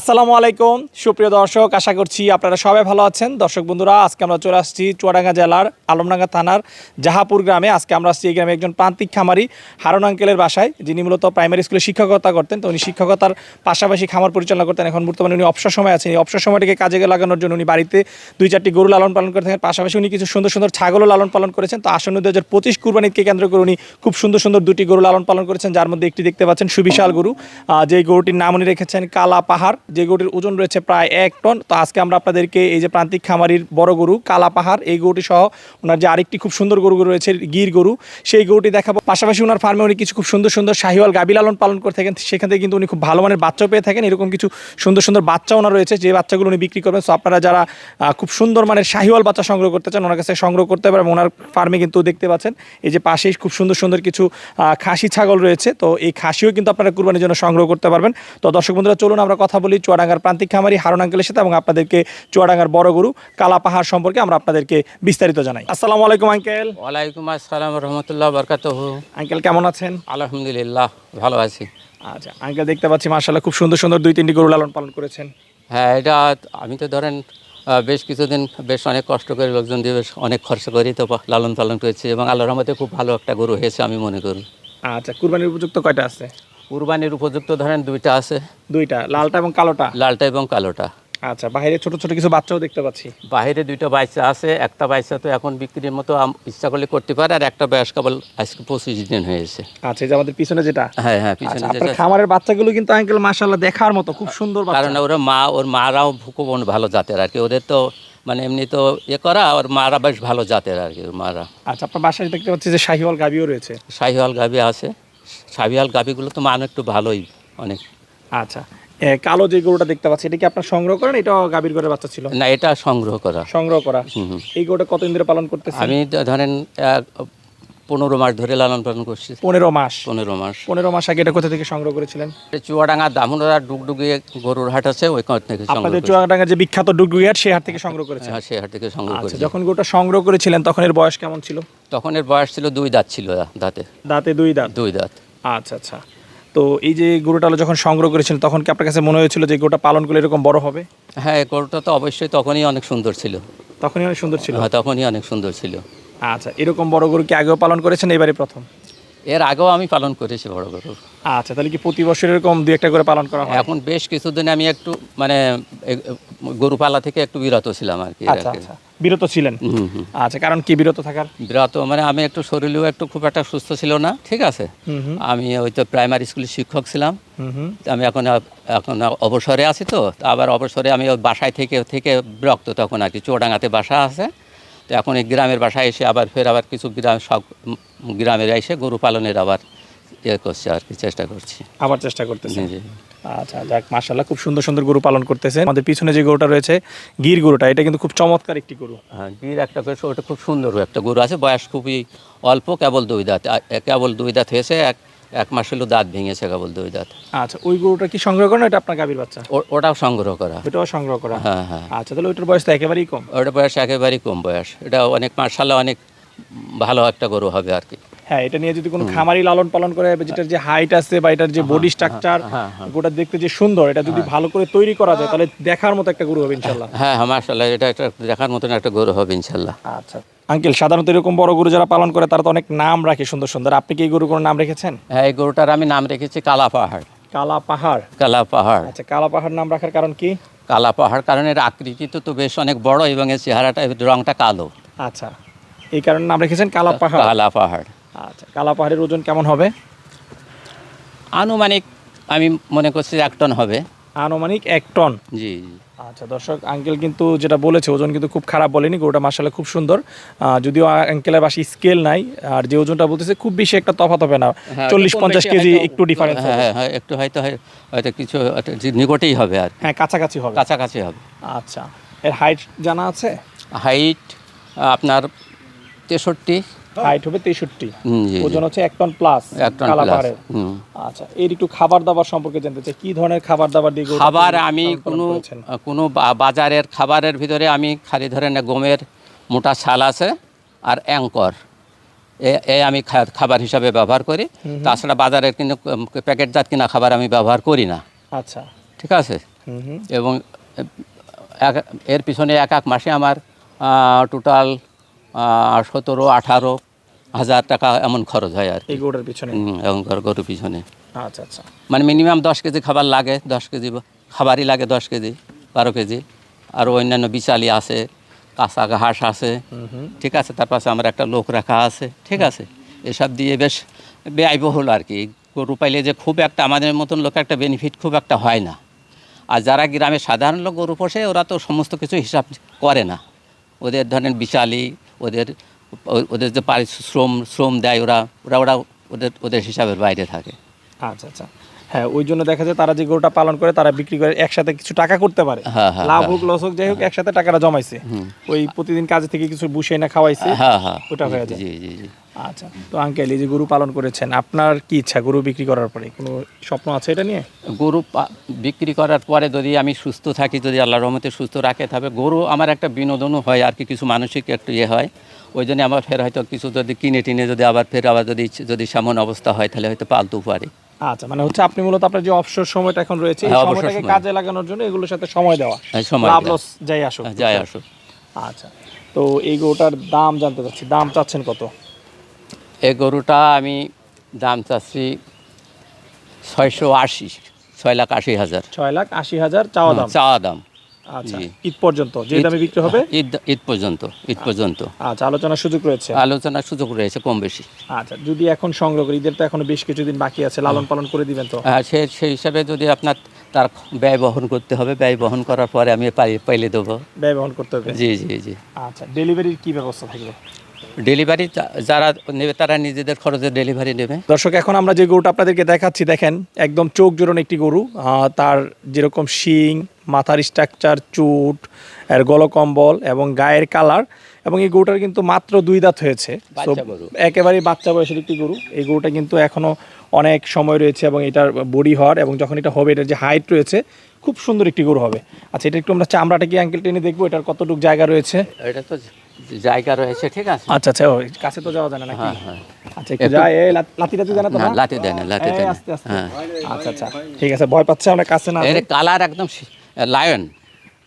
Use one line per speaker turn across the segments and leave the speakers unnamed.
আসসালামু আলাইকুম। সুপ্রিয় দর্শক, আশা করছি আপনারা সবাই ভালো আছেন। দর্শক বন্ধুরা, আজকে আমরা চলে আসছি চুয়াডাঙ্গা জেলার আলমডাঙ্গা থানার জাহাপুর গ্রামে। আজকে আমরা আসছি এই গ্রামে একজন প্রান্তিক খামারি হারুন আঙ্কেলের বাসায়, যিনি মূলত প্রাইমারি স্কুলে শিক্ষকতা করতেন। তো উনি শিক্ষকতার পাশাপাশি খামার পরিচালনা করতেন। এখন বর্তমানে উনি অবসর সময় আছেন। এই অবসর সময়টাকে কাজে লাগানোর জন্য উনি বাড়িতে দুই চারটি গরু লালন পালন করে থাকেন। পাশাপাশি উনি কিছু সুন্দর সুন্দর ছাগলও লালন পালন করেছেন। তো আসন্ন দু হাজার পঁচিশ কুরবানিকে কেন্দ্র করে উনি খুব সুন্দর সুন্দর দুটি গরু লালন পালন করেছেন। যার মধ্যে একটি দেখতে পাচ্ছেন সুবিশাল গরু। যে গরুটির নাম উনি রেখেছেন কালা পাহাড়। যে গরুটির ওজন রয়েছে প্রায় এক টন, তো আজকে আমরা আপনাদেরকে এই যে প্রান্তিক খামারির বড় গরু, কালা পাহাড়, এই গরুটি সহ ওনার যে আরেকটি খুব সুন্দর গরু রয়েছে, গির গরু, সেই গরুটি দেখাবো। পাশাপাশি ওনার ফার্মে উনি কিছু খুব সুন্দর সুন্দর শাহিওয়াল গাবি লালন পালন করে থাকেন। সেখান থেকে কিন্তু উনি খুব ভালো মানের বাচ্চাও পেয়ে থাকেন। এরকম কিছু সুন্দর সুন্দর বাচ্চা ওনার রয়েছে, যে বাচ্চাগুলো উনি বিক্রি করবেন। সো আপনারা যারা খুব সুন্দর মানের শাহিওয়াল বাচ্চা সংগ্রহ করতে চান, ওনার কাছে সংগ্রহ করতে পারেন ওনার ফার্মে কিন্তু দেখতে পাচ্ছেন, এই যে পাশেই খুব সুন্দর সুন্দর কিছু খাসি, ছাগল রয়েছে। তো এই খাসিও কিন্তু আপনারা কুরবানির জন্য সংগ্রহ করতে পারবেন। তো দর্শক বন্ধুরা, চলুন আমরা কথা বলি চুয়াডাঙ্গার প্রান্তিক খামারি হারুন আঙ্কেলের সাথে এবং আপনাদেরকে চুয়াডাঙ্গার বড় গরু কালা পাহাড় সম্পর্কে আমরা আপনাদেরকে বিস্তারিত জানাই। আসসালামু আলাইকুম আঙ্কেল।
ওয়ালাইকুম আসসালাম রহমতুল্লাহ বরকাত
আঙ্কেল কেমন আছেন?
আলহামদুলিল্লাহ ভালো আছি।
আচ্ছা আঙ্কেল দেখতে পাচ্ছি মার্শাল্লাহ খুব সুন্দর সুন্দর দুই তিনটি গরু লালন পালন করেছেন।
হ্যাঁ এটা আমি তো ধরেন বেশ কিছুদিন বেশ অনেক কষ্ট করে লোকজন দিয়ে বেশ অনেক খরচ করি তো লালন পালন করেছি এবং আল্লাহর রহমতে খুব ভালো একটা গরু হয়েছে আমি মনে করি।
আচ্ছা কুরবানির উপযুক্ত কয়টা আছে?
কুরবানির উপযুক্ত ধরেন দুইটা আছে।
দুইটা লালটা এবং কালোটা?
লালটা এবং কালোটা।
আচ্ছা বাইরে ছোট ছোট কিছু বাচ্চাও দেখতে পাচ্ছি।
বাইরে দুইটা বাচ্চা আছে একটা বাচ্চা তো এখন বিক্রির মতো ইচ্ছা করলে করতে পারে আর একটা বয়স কেবল আজকে পঁচিশ দিন হয়েছে
আচ্ছা এই যে আমাদের পিছনে যেটা?
হ্যাঁ হ্যাঁ
আচ্ছা,
পিছনে যেটা।
খামারের বাচ্চাগুলো কিন্তু আঙ্কেল মাশাআল্লাহ দেখার মতো খুব সুন্দর
কারণ ওরা মা ওর মারাও খুব ভালো জাতের আর কি ওদের তো মানে এমনি তো ইয়ে করা ওর মারা বেশ ভালো জাতের আর কি মারা।
আচ্ছা আপনার বাসায় দেখতে পাচ্ছি যে শাহিওয়াল গাবিও রয়েছে।
শাহিওয়াল গাভি আছে। শাহিওয়াল গাভিগুলো তো মান একটু ভালোই অনেক।
আচ্ছা কালো যে গরুটা দেখতে পাচ্ছি এটা কি আপনার সংগ্রহ করেন? এটা গাভীর ঘরের বাচ্চা ছিল?
না এটা সংগ্রহ করা।
সংগ্রহ করা। এই গরুটা কতদিন ধরে পালন করতেছেন?
আমি ধরেন পনেরো মাস ধরে লালন পালন করছি।
পনেরো মাস?
পনেরো মাস।
পনেরো মাস আগে এটা কোথা থেকে সংগ্রহ করেছিলেন?
চুয়াডাঙ্গা দামুনরা ডুগডুগিয়ে গরুর হাট আছে ওই কাঁট থেকে
আপনাদের চুয়াডাঙ্গা যে বিখ্যাত ডুগডুগিয়ার সেই হাট থেকে সংগ্রহ করেছেন?
হ্যাঁ সে হাট থেকে সংগ্রহ
আচ্ছা
করেছি।
যখন গরুটা সংগ্রহ করেছিলেন তখন এর বয়স কেমন ছিল?
তখন এর বয়স ছিল দুই দাঁত ছিল দাঁতে।
দাঁতে দুই দাঁত?
দুই দাঁত।
আচ্ছা আচ্ছা। তো এই যে গরুটা যখন সংগ্রহ করেছিলেন তখন কি আপনার কাছে মনে হয়েছিল যে গরুটা পালন করলে এরকম বড় হবে?
হ্যাঁ গরুটা তো অবশ্যই তখনই অনেক সুন্দর ছিল।
তখনই অনেক সুন্দর ছিল?
হ্যাঁ তখনই অনেক সুন্দর ছিল।
আচ্ছা এরকম বড় গরু কি আগেও পালন করেছেন? এবারে প্রথম?
এর আগেও আমি পালন করেছি বড় গরু।
আচ্ছা তাহলে কি প্রতি বছর এরকম দুই একটা করে পালন করা হয়?
এখন বেশ কিছুদিন আমি একটু মানে গরু পালা থেকে একটু বিরত ছিলাম আর কি
আচ্ছা। আচ্ছা বিরত ছিলেন। আচ্ছা কারণ কি বিরত থাকার?
বিরত মানে আমি একটু শরীরেও একটু খুব একটা সুস্থ ছিল না ঠিক আছে? আমি ওই তো প্রাইমারি স্কুলের শিক্ষক ছিলাম। আমি এখন এখন অবসরে আছি তো আবার অবসরে আমি বাসায় থেকে থেকে বিরক্ত তখন আর কি চুয়াডাঙ্গাতে বাসা আছে। তো এখন এই গ্রামের বাসায় এসে আবার ফের আবার কিছু গ্রাম সব গ্রামের এসে গরু পালনের আবার ইয়ে করছে আর কি চেষ্টা করছি।
আবার চেষ্টা করতেছেন?
জি
আচ্ছা যাক মাশাল্লাহ খুব সুন্দর সুন্দর গরু পালন করতেছে আমাদের পিছনে যে গরুটা রয়েছে গির গরুটা এটা কিন্তু খুব চমৎকার একটি গরু।
হ্যাঁ গির একটা ওটা খুব সুন্দর একটা গরু আছে বয়স খুবই অল্প কেবল দুই দাঁত। কেবল দুই দাঁত হয়েছে এক এক মাস হলো দাঁত ভেঙেছে কেবল দুই দাঁত।
আচ্ছা ওই গরুটা কি সংগ্রহ করেন এটা আপনার গাভীর বাচ্চা?
ওটাও সংগ্রহ করা।
ওটাও সংগ্রহ করা।
হ্যাঁ হ্যাঁ।
আচ্ছা তাহলে ওইটার বয়স তো একেবারেই কম?
ওটা বয়স একেবারেই কম বয়স। এটা অনেক মার্শাল্লাহ অনেক ভালো একটা গরু হবে আর কি।
হ্যাঁ এটা নিয়ে যদি কোনো খামারি লালন পালন করে যেটার যে হাইট আছে বা এটার যে বডি স্ট্রাকচার
হ্যাঁ, হ্যাঁ।
গোটা দেখতে যে সুন্দর এটা যদি ভালো করে তৈরি করা যায় তাহলে দেখার মতো একটা গরু হবে ইনশাল্লাহ।
হ্যাঁ হ্যাঁ মার্শাল্লাহ এটা একটা দেখার মতন একটা গরু হবে ইনশাল্লাহ।
আচ্ছা। আঙ্কেল সাধারণত এরকম বড় গরু যারা পালন করে তারা তো অনেক নাম রাখে সুন্দর সুন্দর। আপনি কি এই গরু কোনো নাম রেখেছেন?
হ্যাঁ এই গরুটার আমি নাম রেখেছি কালা পাহাড়
কালা পাহাড়
কালা পাহাড়
আচ্ছা কালা পাহাড় নাম রাখার কারণ কি?
কালা পাহাড় কারণ এর আকৃতি তো তো বেশ অনেক বড় এবং এর চেহারাটা রংটা কালো।
আচ্ছা এই কারণে নাম রেখেছেন কালা পাহাড়
কালা পাহাড়
আচ্ছা কালা পাহাড়ের ওজন কেমন হবে?
আনুমানিক আমি মনে করছি এক টন হবে।
আনুমানিক এক টন।
জি জি।
আচ্ছা দর্শক আঙ্কেল কিন্তু যেটা বলেছে ওজন কিন্তু খুব খারাপ বলেনি গরুটা মাসালে খুব সুন্দর। যদিও আঙ্কেলের বাসি স্কেল নাই আর যে ওজনটা বলতেছে খুব বেশি একটা তফাত হবে না।
হ্যাঁ,
চল্লিশ পঞ্চাশ কেজি একটু ডিফারেন্স
হ্যাঁ হ্যাঁ, হ্যাঁ একটু হয়তো হয়তো কিছু নিকটেই হবে আর
হ্যাঁ কাছাকাছি হবে।
কাছাকাছি হবে।
আচ্ছা এর হাইট জানা আছে?
হাইট আপনার তেষট্টি।
হাইট হবে তেষট্টি। ওজন হচ্ছে এক টন প্লাস
এক
কালা পাহাড়ের।
হুম।
আচ্ছা এর একটু খাবার দাবার সম্পর্কে জানতে চাই। কি ধরনের খাবার দাবার দিয়ে
খাবার আমি কোনো কোনো বা- বাজারের খাবারের ভিতরে আমি খালি ধরেন গমের মোটা ছাল আছে আর অ্যাঙ্কর। এ আমি খা- খাবার হিসাবে ব্যবহার করি। তাছাড়া বাজারের কিন্তু প্যাকেটজাত কিনা খাবার আমি ব্যবহার করি না।
আচ্ছা।
ঠিক আছে? এবং এক- এর পিছনে এক এক মাসে আমার টোটাল সতেরো আঠারো হাজার টাকা এমন খরচ হয় আর
এই গরুটার পিছনে?
গরুর পিছনে।
আচ্ছা আচ্ছা।
মানে মিনিমাম দশ কেজি খাবার লাগে দশ কেজি খাবারই লাগে দশ কেজি বারো কেজি। আর অন্যান্য বিচালি আছে কাঁচা ঘাস আছে। ঠিক আছে তার পাশে আমার একটা লোক রাখা আছে ঠিক আছে। এসব দিয়ে বেশ ব্যয়বহুল আর কি। গরু পাইলে যে খুব একটা আমাদের মতন লোক একটা বেনিফিট খুব একটা হয় না। আর যারা গ্রামে সাধারণ লোক গরু পোষে ওরা তো সমস্ত কিছু হিসাব করে না। ওদের ধরেন বিচালি ওদের ওদের যে পারি শ্রম শ্রম দেয় ওরা ওরা ওরা ওদের ওদের হিসাবের বাইরে থাকে।
আচ্ছা আচ্ছা। হ্যাঁ ওই জন্য দেখা যায় তারা যে গরুটা পালন করে তারা বিক্রি করে একসাথে কিছু টাকা করতে পারে।
হ্যাঁ, হ্যাঁ,
লাভ
হ্যাঁ।
হোক লস হোক যাই হোক একসাথে টাকাটা জমাইছে। ওই প্রতিদিন কাজে থেকে কিছু বুঝে না খাওয়াইছে ওটা হয়ে যায়।
জি জি জি।
আচ্ছা তো আঙ্কেল এই যে গরু পালন করেছেন আপনার কি ইচ্ছা গরু বিক্রি করার পরে? কোনো স্বপ্ন আছে এটা নিয়ে?
গরু বিক্রি করার পরে যদি আমি সুস্থ থাকি যদি আল্লাহ রহমতে সুস্থ রাখে তবে গরু আমার একটা বিনোদনও হয় আর কি কিছু মানসিক একটু ইয়ে হয়। ওই জন্য আমার ফের হয়তো কিছু যদি কিনে টিনে যদি আবার ফের আবার যদি যদি সেমন অবস্থা হয় তাহলে হয়তো পালতু পারি।
আচ্ছা মানে হচ্ছে আপনি মূলত আপনার যে অবসর সময়টা এখন রয়েছে এই
হ্যাঁ,
সময়টাকে কাজে লাগানোর জন্য এগুলোর সাথে সময় দেওয়া।
হ্যাঁ, সময়
লাভ লস যাই আসুক।
যাই আসুক।
আচ্ছা তো এই গরুটার দাম জানতে চাচ্ছি দাম চাচ্ছেন কত?
এই গরুটা আমি দাম চাচ্ছি ছয়শো আশি ছয় লাখ আশি হাজার।
ছয় লাখ আশি হাজার চাওয়া দাম?
চাওয়া দাম।
আচ্ছা ঈদ পর্যন্ত যে দামে বিক্রি হবে?
ঈদ ঈদ পর্যন্ত ঈদ পর্যন্ত।
আচ্ছা আলোচনার সুযোগ রয়েছে?
আলোচনার সুযোগ রয়েছে কম বেশি।
আচ্ছা যদি এখন সংগ্রহ করি ঈদের তো এখনও বেশ কিছুদিন বাকি আছে লালন পালন করে দিবেন তো?
আর সে সেই হিসাবে যদি আপনার তার ব্যয় বহন করতে হবে ব্যয় বহন করার পরে আমি পাই পাইলে দেবো।
ব্যয় বহন করতে হবে?
জি জি জি।
আচ্ছা ডেলিভারির কি ব্যবস্থা থাকবে?
ডেলিভারি যারা নেবে তারা নিজেদের খরচে ডেলিভারি নেবে।
দর্শক, এখন আমরা যে গরুটা আপনাদেরকে দেখাচ্ছি, দেখেন, একদম চোখ জোরন একটি গরু। তার যেরকম শিং, মাথার স্ট্রাকচার চুট, এর গলকম্বল এবং গায়ের কালার এবং এই গরুটার কিন্তু মাত্র দুই দাঁত হয়েছে। একেবারেই বাচ্চা বয়সের একটি গরু। এই গরুটা কিন্তু এখনও অনেক সময় রয়েছে এবং এটার বডি হওয়ার এবং যখন এটা হবে এটার যে হাইট রয়েছে খুব সুন্দর একটি গরু হবে। আচ্ছা এটা একটু আমরা চামড়াটা কি আঙ্কেল টেনে দেখব? এটার কতটুকু জায়গা রয়েছে?
এটা তো জায়গা রয়েছে ঠিক আছে।
আচ্ছা আচ্ছা কাছে তো যাওয়া যায় না নাকি?
হ্যাঁ হ্যাঁ।
আচ্ছা একটু যায় এই লাত- লাথি জানা তো
না
না?
লাতি দেয় লাতি
এই, আস্তে আস্তে।
হ্যাঁ।
আচ্ছা আচ্ছা ঠিক আছে ভয় পাচ্ছে আমরা কাছে না
এর কালার একদম লায়ন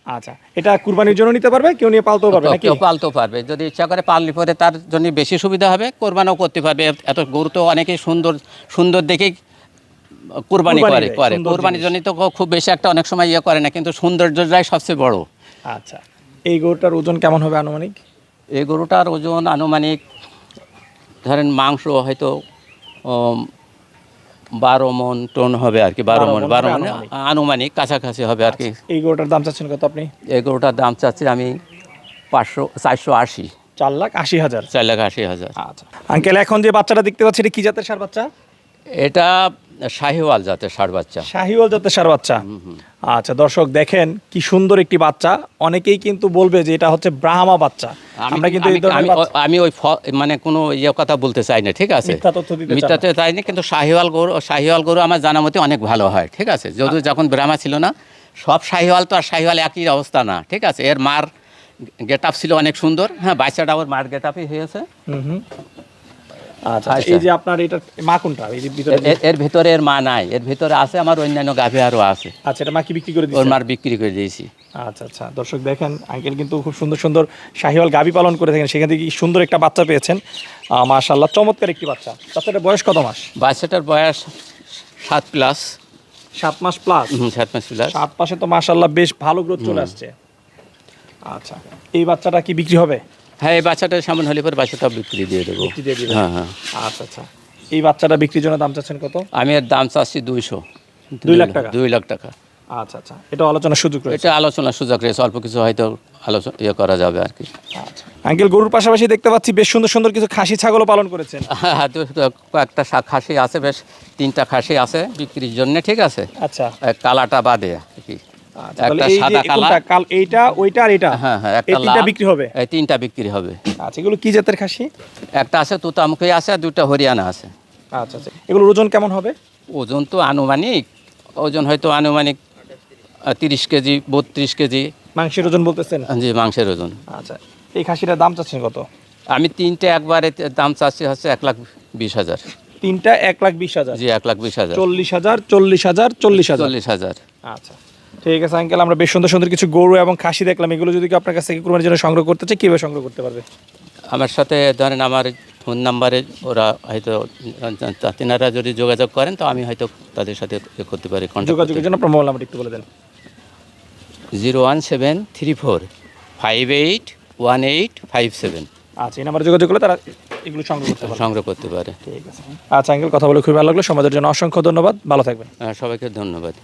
আচ্ছা এটা কুরবানির জন্য নিতে পারবে? কেউ নিয়ে পালতেও পারবে নাকি?
কেউ পালতেও পারবে। যদি ইচ্ছা করে পাললে পরে তার জন্য বেশি সুবিধা হবে কোরবানও করতে পারবে। এত গরু তো অনেকেই সুন্দর সুন্দর দেখেই কোরবানি করে করে। কোরবানির জন্য তো খুব বেশি একটা অনেক সময় ইয়ে করে না কিন্তু সৌন্দর্যটাই সবচেয়ে বড়।
আচ্ছা এই গরুটার ওজন কেমন হবে আনুমানিক?
এই গরুটার ওজন আনুমানিক ধরেন মাংস হয়তো বারো মন টন হবে আর কি বারো মন বারো
মনে
মন
আনুমানিক।
আনুমানিক কাছাকাছি হবে আর কি।
এই গরুটার দাম চাচ্ছেন কত আপনি?
এই গরুটার দাম চাচ্ছি আমি পাঁচশো চারশো আশি।
চার লাখ আশি হাজার।
চার লাখ আশি হাজার।
আচ্ছা। আঙ্কেল এখন যে বাচ্চাটা দেখতে পাচ্ছি এটা কি জাতের সার বাচ্চা?
এটা শাহিওয়াল জাতের ষাট বাচ্চা।
শাহিওয়াল জাতের সার বাচ্চা। আচ্ছা দর্শক দেখেন কি সুন্দর একটি বাচ্চা। অনেকেই কিন্তু বলবে যে এটা হচ্ছে ব্রাহ্মা বাচ্চা। আমরা কিন্তু
আমি- ওই মানে কোনো ইয়ে কথা বলতে চাই না ঠিক আছে?
মিথ্যা।
মিথ্যাতে চাই না কিন্তু শাহিওয়াল গরু শাহিওয়াল গরু আমার জানা মতে অনেক ভালো হয় ঠিক আছে? যদিও যখন ব্রাহ্মা ছিল না সব শাহিওয়াল তো আর শাহিওয়াল একই অবস্থা না ঠিক আছে? এর মার গেট আপ ছিল অনেক সুন্দর। হ্যাঁ বাচ্চাটা আবার মার গেট আপই হয়েছে
হুম হুম আচ্ছা
আচ্ছা।
এই যে আপনার এটা মা কোনটা ভিতরে
এর- ভিতরে এর মা নাই এর ভিতরে আছে আমার অন্যান্য গাভী আরও আছে।
আচ্ছা এটা মা কি বিক্রি করে
ওর মার বিক্রি করে দিয়েছি।
আচ্ছা আচ্ছা। দর্শক দেখেন আঙ্কেল কিন্তু খুব সুন্দর সুন্দর শাহিওয়াল গাবি পালন করে থাকেন। সেখান থেকে কি সুন্দর একটা বাচ্চা পেয়েছেন। মাশাল্লাহ চমৎকার একটি বাচ্চা। বাচ্চাটার বয়স কত মাস?
বাচ্চাটার বয়স সাত প্লাস।
সাত মাস প্লাস?
সাত মাস প্লাস।
সাত মাসে তো মাশাল্লাহ বেশ ভালো গ্রোথ চলে আসছে। আচ্ছা এই বাচ্চাটা কি বিক্রি হবে?
হ্যাঁ এই বাচ্চাটা সামনে হলে পরে বাচ্চাটা বিক্রি দিয়ে দেবো? হ্যাঁ হ্যাঁ।
আচ্ছা আচ্ছা। এই বাচ্চাটা বিক্রির জন্য দাম চাচ্ছেন কত?
আমি এর দাম চাচ্ছি দুইশো।
দুই লাখ টাকা?
দুই লাখ টাকা।
আচ্ছা আচ্ছা। এটা আলোচনার সুযোগ রয়েছে?
এটা আলোচনার সুযোগ রয়েছে। অল্প কিছু হয়তো আলোচনা ইয়ে করা যাবে আর কি।
আচ্ছা। আঙ্কেল গরুর পাশাপাশি দেখতে পাচ্ছি বেশ সুন্দর সুন্দর কিছু খাসি ছাগলও পালন করেছেন।
হ্যাঁ কয়েকটা খাসি আছে বেশ তিনটা খাসি আছে বিক্রির জন্য ঠিক আছে?
আচ্ছা।
কালাটা বাদে আর কি। একটা সাদা কালা
কাল এইটা ওইটা আর এটা?
হ্যাঁ হ্যাঁ একটা
তিনটা বিক্রি হবে?
এই তিনটা বিক্রি হবে।
আচ্ছা এগুলো কি জাতের খাসি?
একটা আছে তুতামুখী আছে আর দুটা হরিয়ানা আছে।
আচ্ছা আচ্ছা। এগুলোর ওজন কেমন হবে?
ওজন তো আনুমানিক ওজন হয়তো আনুমানিক তিরিশ কেজি বত্রিশ কেজি।
মাংসের ওজন বলতেছেন?
জি মাংসের ওজন।
আচ্ছা এই খাসিটার দাম চাচ্ছেন কত?
আমি তিনটে একবারে দাম চাচ্ছি হচ্ছে এক লাখ বিশ হাজার।
তিনটা এক লাখ বিশ হাজার?
জি এক লাখ বিশ হাজার।
চল্লিশ হাজার চল্লিশ হাজার চল্লিশ হাজার।
চল্লিশ হাজার।
আচ্ছা। ঠিক আছে আঙ্কেল আমরা বেশ সুন্দর সুন্দর কিছু গরু এবং খাসি দেখলাম। এগুলো যদি কেউ আপনার কাছ থেকে কুরবানির জন্য সংগ্রহ করতে চাই কীভাবে সংগ্রহ করতে পারবে?
আমার সাথে ধরেন আমার ফোন নাম্বারে ওরা হয়তো তিনারা যদি যোগাযোগ করেন তো আমি হয়তো তাদের সাথে করতে পারি
যোগাযোগের জন্য আপনার মোবাইল নাম্বার একটু বলে দেন।
Zero one seven three four five eight one eight five seven.
আচ্ছা এই নাম্বারে যোগাযোগ করলে তারা এগুলো সংগ্রহ করতে পারবে।
সংগ্রহ করতে পারে।
ঠিক আছে আচ্ছা আঙ্কেল কথা বলে খুবই ভালো লাগল। সমাজের জন্য অসংখ্য ধন্যবাদ। ভালো থাকবেন।
আহ, সবাইকে ধন্যবাদ।